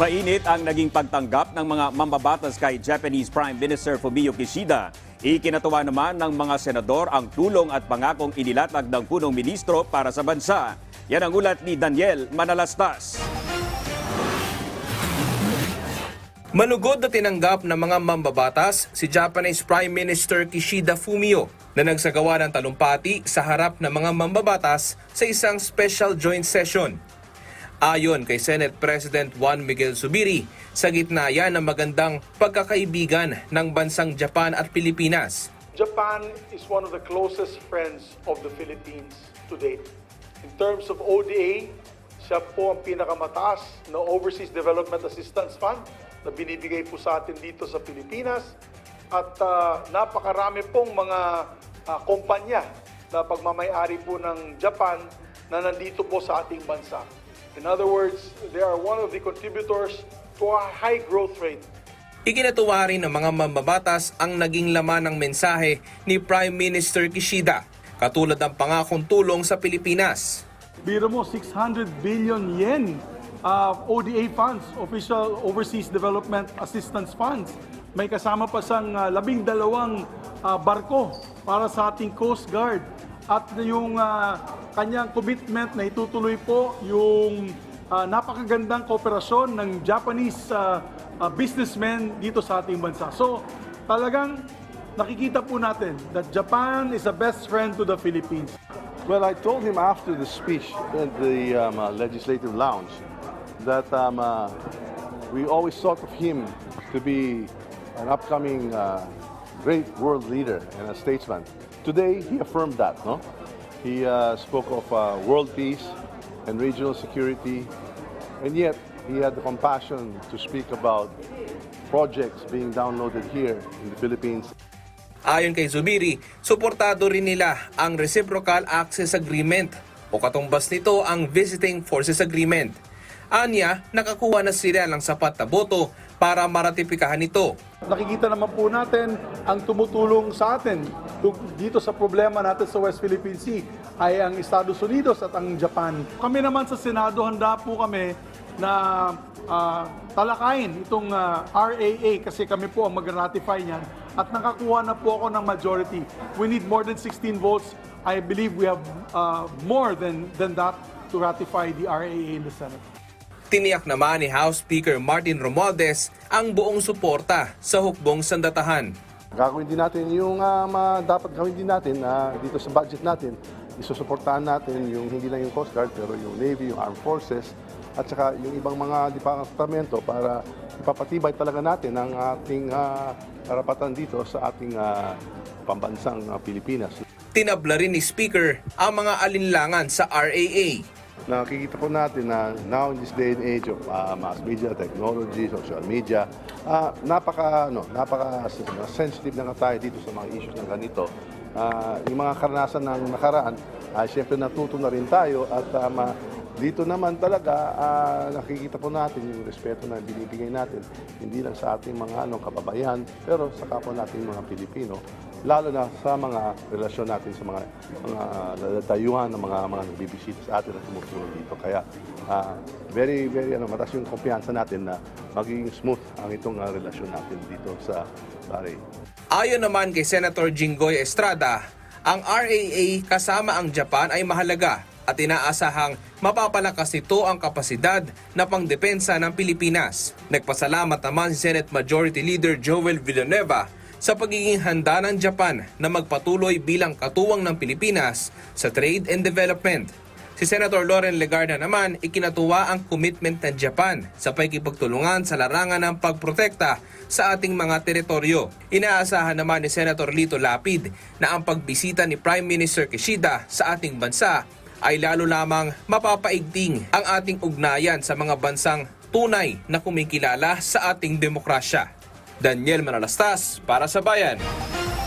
Mainit ang naging pagtanggap ng mga mambabatas kay Japanese Prime Minister Fumio Kishida. Ikinatuwa naman ng mga senador ang tulong at pangakong inilatag ng punong ministro para sa bansa. Yan ang ulat ni Daniel Manalastas. Malugod na tinanggap ng mga mambabatas si Japanese Prime Minister Kishida Fumio na nagsagawa ng talumpati sa harap ng mga mambabatas sa isang special joint session. Ayon kay Senate President Juan Miguel Zubiri, sa gitna yan ng magandang pagkakaibigan ng bansang Japan at Pilipinas. Japan is one of the closest friends of the Philippines to date. In terms of ODA, siya po ang pinakamataas na Overseas Development Assistance Fund na binibigay po sa atin dito sa Pilipinas. At ah, napakarami pong mga ah, kumpanya na pagmamayari po ng Japan na nandito po sa ating bansa. In other words, they are one of the contributors to our high growth rate Ikinatuwa rin ng mga mambabatas ang naging laman ng mensahe ni Prime Minister Kishida, katulad ng pangakong tulong sa Pilipinas. Biro mo, 600 billion yen uh, ODA funds, Official Overseas Development Assistance Funds. May kasama pa sang uh, labing dalawang uh, barko para sa ating Coast Guard. At yung uh, kanyang commitment na itutuloy po yung uh, napakagandang kooperasyon ng Japanese uh, uh, businessmen dito sa ating bansa. So talagang nakikita po natin that Japan is a best friend to the Philippines. Well, I told him after the speech at the um, uh, legislative lounge that um, uh, we always thought of him to be an upcoming uh, great world leader and a statesman. Today, he affirmed that. No, he uh, spoke of uh, world peace and regional security, and yet he had the compassion to speak about projects being downloaded here in the Philippines Ayon kay Zubiri, suportado rin nila ang Reciprocal Access Agreement o katumbas nito ang Visiting Forces Agreement. Anya, nakakuha na sila ng sapat na boto para maratipikahan ito. Nakikita naman po natin ang tumutulong sa atin dito sa problema natin sa West Philippine Sea ay ang Estados Unidos at ang Japan. Kami naman sa Senado, handa po kami na ah, talakayin itong ah, RAA kasi kami po ang mag-ratify niyan at nakakuha na po ako ng majority. We need more than 16 votes. I believe we have ah, more than, than that to ratify the RAA in the Senate. Tiniyak naman ni House Speaker Martin Romualdez ang buong suporta sa hukbong sandatahan. Gagawin din natin yung ma- dapat gawin din natin na dito sa budget natin, isusuportahan natin yung hindi lang yung Coast Guard pero yung Navy, yung Armed Forces at saka yung ibang mga departamento para ipapatibay talaga natin ang ating ah, karapatan dito sa ating ah, pambansang ah, Pilipinas. Tinabla rin ni Speaker ang mga alinlangan sa RAA. Nakikita po natin na now in this day and age of uh, mass media, technology, social media, ah, napaka ano, napaka sensitive na tayo dito sa mga issues ng ganito. Ah, yung mga karanasan ng nakaraan, ay syempre natuto na rin tayo at ma- dito naman talaga ah, nakikita po natin yung respeto na binibigay natin hindi lang sa ating mga ano kababayan pero sa kapwa nating mga Pilipino lalo na sa mga relasyon natin sa mga mga nadatayuhan ng mga mga nagbibisita sa atin at tumutulong dito. Kaya ah, very very ano mataas yung kumpiyansa natin na magiging smooth ang itong ah, relasyon natin dito sa Bahrain. Ayon naman kay Senator Jinggoy Estrada, ang RAA kasama ang Japan ay mahalaga at inaasahang mapapalakas nito ang kapasidad na pangdepensa ng Pilipinas. Nagpasalamat naman si Senate Majority Leader Joel Villanueva sa pagiging handa ng Japan na magpatuloy bilang katuwang ng Pilipinas sa trade and development. Si Senator Loren Legarda naman ikinatuwa ang commitment ng Japan sa pagkipagtulungan sa larangan ng pagprotekta sa ating mga teritoryo. Inaasahan naman ni Senator Lito Lapid na ang pagbisita ni Prime Minister Kishida sa ating bansa ay lalo lamang mapapaigting ang ating ugnayan sa mga bansang tunay na kumikilala sa ating demokrasya. Daniel Manalastas para sa Bayan.